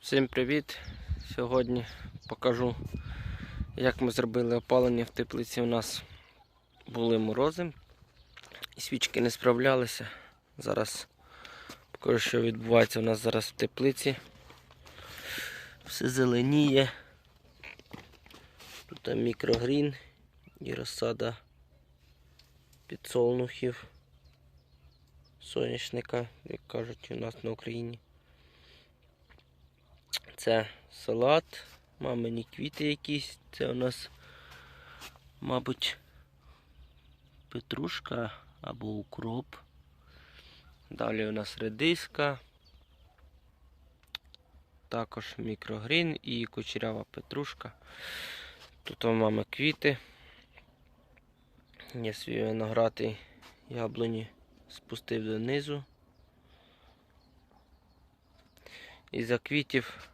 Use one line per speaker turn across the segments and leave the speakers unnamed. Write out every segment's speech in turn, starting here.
Всім привіт! Сьогодні покажу, як ми зробили опалення в теплиці. У нас були морози і свічки не справлялися. Зараз покажу, що відбувається у нас зараз в теплиці. Все зеленіє. Тут мікрогрін і розсада підсолнухів, соняшника, як кажуть у нас на Україні. Це салат, мамині квіти якісь. Це у нас, мабуть, петрушка або укроп. Далі у нас редиска. Також мікрогрін і кучерява петрушка. Тут у мами квіти. Я свій виноград і яблуні спустив донизу. Із-за квітів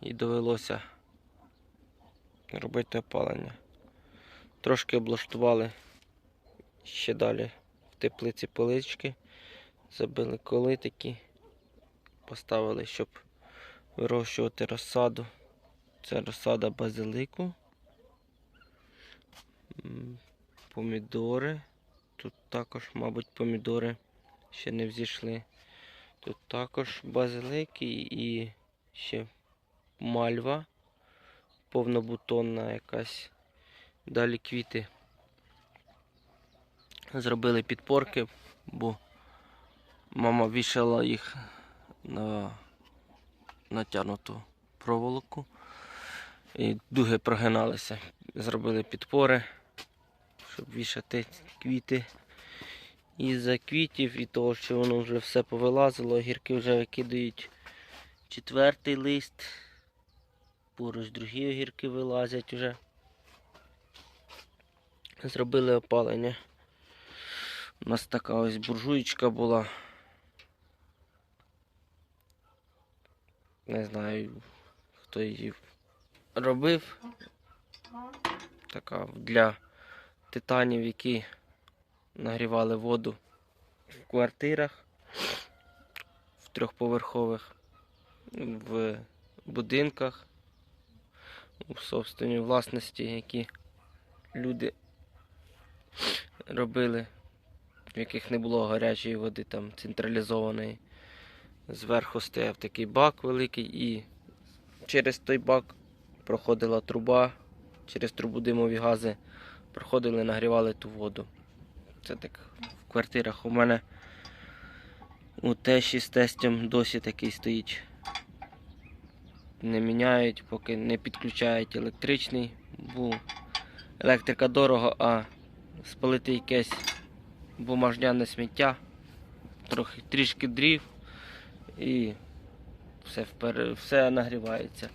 і довелося робити опалення. Трошки облаштували ще далі в теплиці полички, забили коли такі, поставили, щоб вирощувати розсаду. Це розсада базилику, помідори. Тут також, мабуть, помідори ще не взійшли. Тут також базилик і, і ще мальва повнобутонна якась. Далі квіти. Зробили підпорки, бо мама вішала їх на натягнуту проволоку. І дуги прогиналися. Зробили підпори, щоб вішати квіти. Із-за квітів і того, що воно вже все повилазило, гірки вже викидають четвертий лист. Поруч другі огірки вилазять вже. Зробили опалення. У нас така ось буржуєчка була. Не знаю, хто її робив. Така для титанів, які нагрівали воду в квартирах, в трьохповерхових, в будинках, у собственній власності, які люди робили, в яких не було гарячої води, там централізованої. Зверху стояв такий бак великий і через той бак проходила труба, через трубу димові гази проходили, нагрівали ту воду. Це так в квартирах у мене у тещі з тестем досі такий стоїть. Не міняють, поки не підключають електричний, бо електрика дорого, а спалити якесь бумажняне сміття, трохи трішки дрів і все, впер... все нагрівається.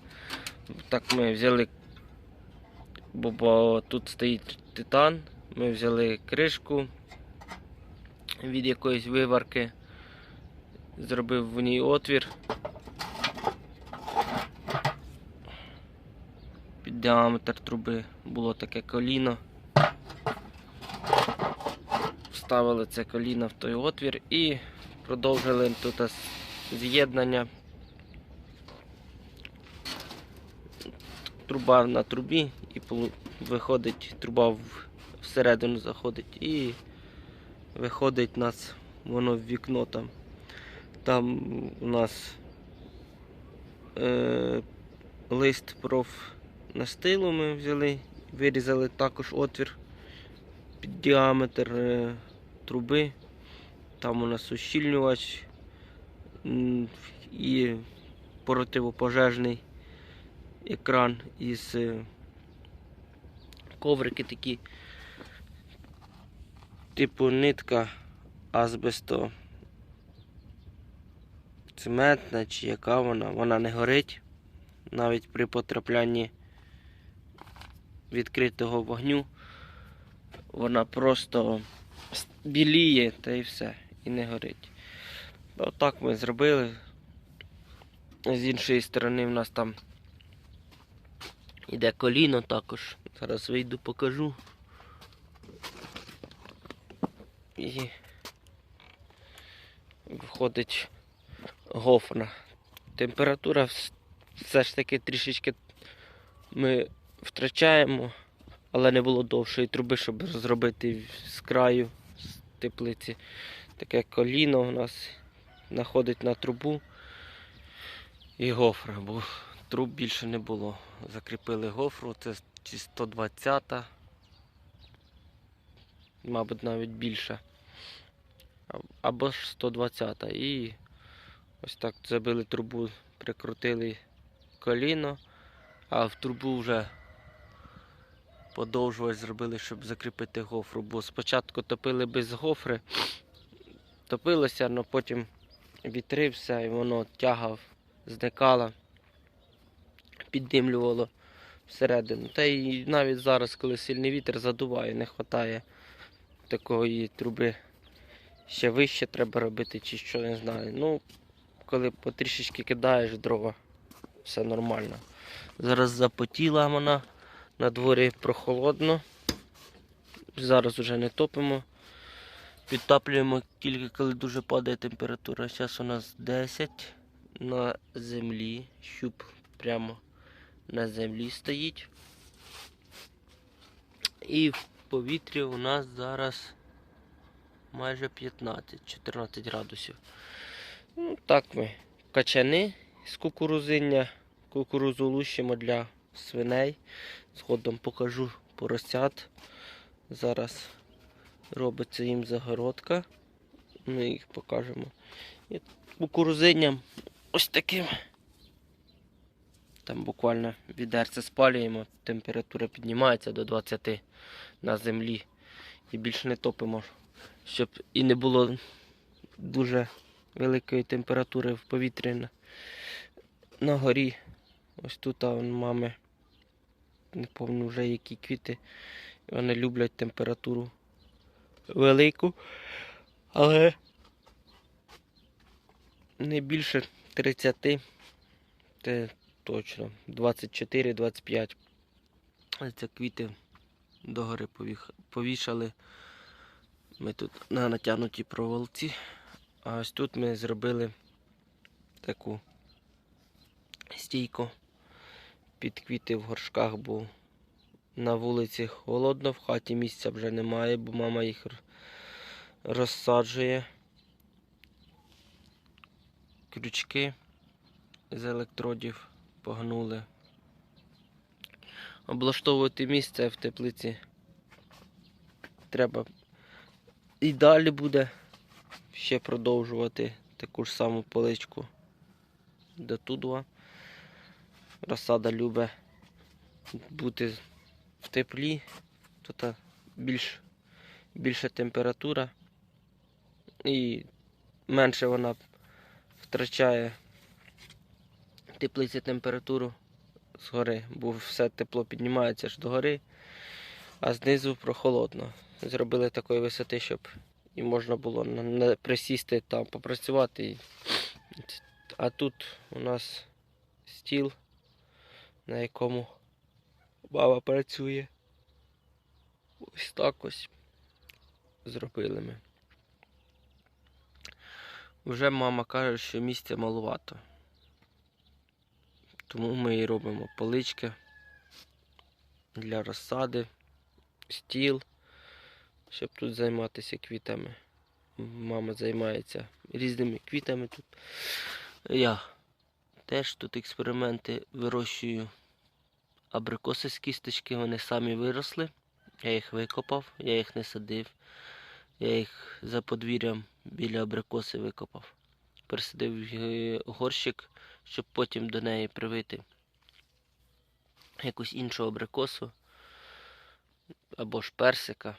Так ми взяли, бо, бо тут стоїть титан, ми взяли кришку від якоїсь виварки, зробив в ній отвір. Діаметр труби було таке коліно. Вставили це коліно в той отвір і продовжили тут з'єднання. Труба на трубі і виходить, труба всередину заходить і виходить нас воно в вікно там. Там у нас е, лист профнастилу ми взяли, вирізали також отвір під діаметр е, труби. Там у нас ущільнювач і противопожежний екран із е, коврики такі, типу нитка азбесто цементна чи яка вона, вона не горить навіть при потраплянні відкритого вогню. Вона просто біліє та і все, і не горить. Отак ми зробили. З іншої сторони в нас там іде коліно також. Зараз вийду покажу. І входить гофра. Температура все ж таки трішечки ми втрачаємо, але не було довшої труби, щоб зробити з краю з теплиці. Таке коліно у нас находить на трубу і гофра, бо труб більше не було. Закріпили гофру, це чи 120-та, мабуть, навіть більше. Або ж 120-та. І ось так забили трубу, прикрутили коліно, а в трубу вже подовжувач зробили, щоб закріпити гофру. Бо спочатку топили без гофри, топилося, але потім вітри все, і воно тягав, зникало, піддимлювало всередину. Та й навіть зараз, коли сильний вітер задуває, не вистачає такої труби. Ще вище треба робити, чи що, не знаю. Ну, коли потрішечки кидаєш дрова, все нормально. Зараз запотіла вона, на дворі прохолодно. Зараз вже не топимо. Підтоплюємо тільки коли дуже падає температура. Зараз у нас 10 на землі. Щуп прямо на землі стоїть. І в повітрі у нас зараз майже 15-14 градусів. Ну, так ми качани з кукурузиння. Кукурузу лущимо для свиней. Згодом покажу поросят. Зараз робиться їм загородка. Ми їх покажемо. І кукурузинням ось таким. Там буквально відерце спалюємо, температура піднімається до 20 на землі. І більше не топимо, щоб і не було дуже великої температури в повітрі на, на горі. Ось тут вон, мами, не пам'ятаю вже які квіти. Вони люблять температуру велику, але не більше 30, це точно, 24-25. Це квіти догори повішали. Ми тут на натягнутій проволоці. А ось тут ми зробили таку стійку під квіти в горшках, бо на вулиці холодно, в хаті місця вже немає, бо мама їх розсаджує. Крючки з електродів погнули. Облаштовувати місце в теплиці треба і далі буде ще продовжувати таку ж саму поличку до тудва. Розсада любить бути в теплі, тут більш, більша температура і менше вона втрачає теплиці температуру згори, бо все тепло піднімається аж до гори, а знизу прохолодно. Зробили такої висоти, щоб і можна було на, присісти там, попрацювати. А тут у нас стіл, на якому баба працює. Ось так ось зробили ми. Вже мама каже, що місця малувато. Тому ми і робимо полички для розсади, стіл, щоб тут займатися квітами. Мама займається різними квітами тут. Я теж тут експерименти вирощую абрикоси з кісточки, вони самі виросли. Я їх викопав, я їх не садив. Я їх за подвір'ям біля абрикоси викопав. Пересадив е, горщик, щоб потім до неї привити якусь іншу абрикосу або ж персика.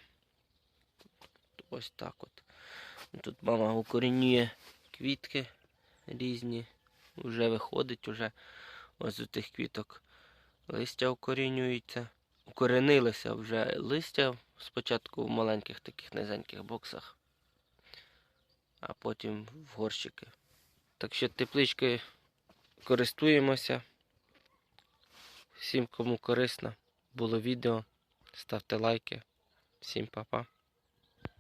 Ось так от. Тут мама укорінює квітки різні. Вже виходить, уже ось у тих квіток листя укорінюється. Укоренилося вже листя спочатку в маленьких таких низеньких боксах, а потім в горщики. Так що тепличкою користуємося. Всім, кому корисно було відео, ставте лайки. Всім па-па.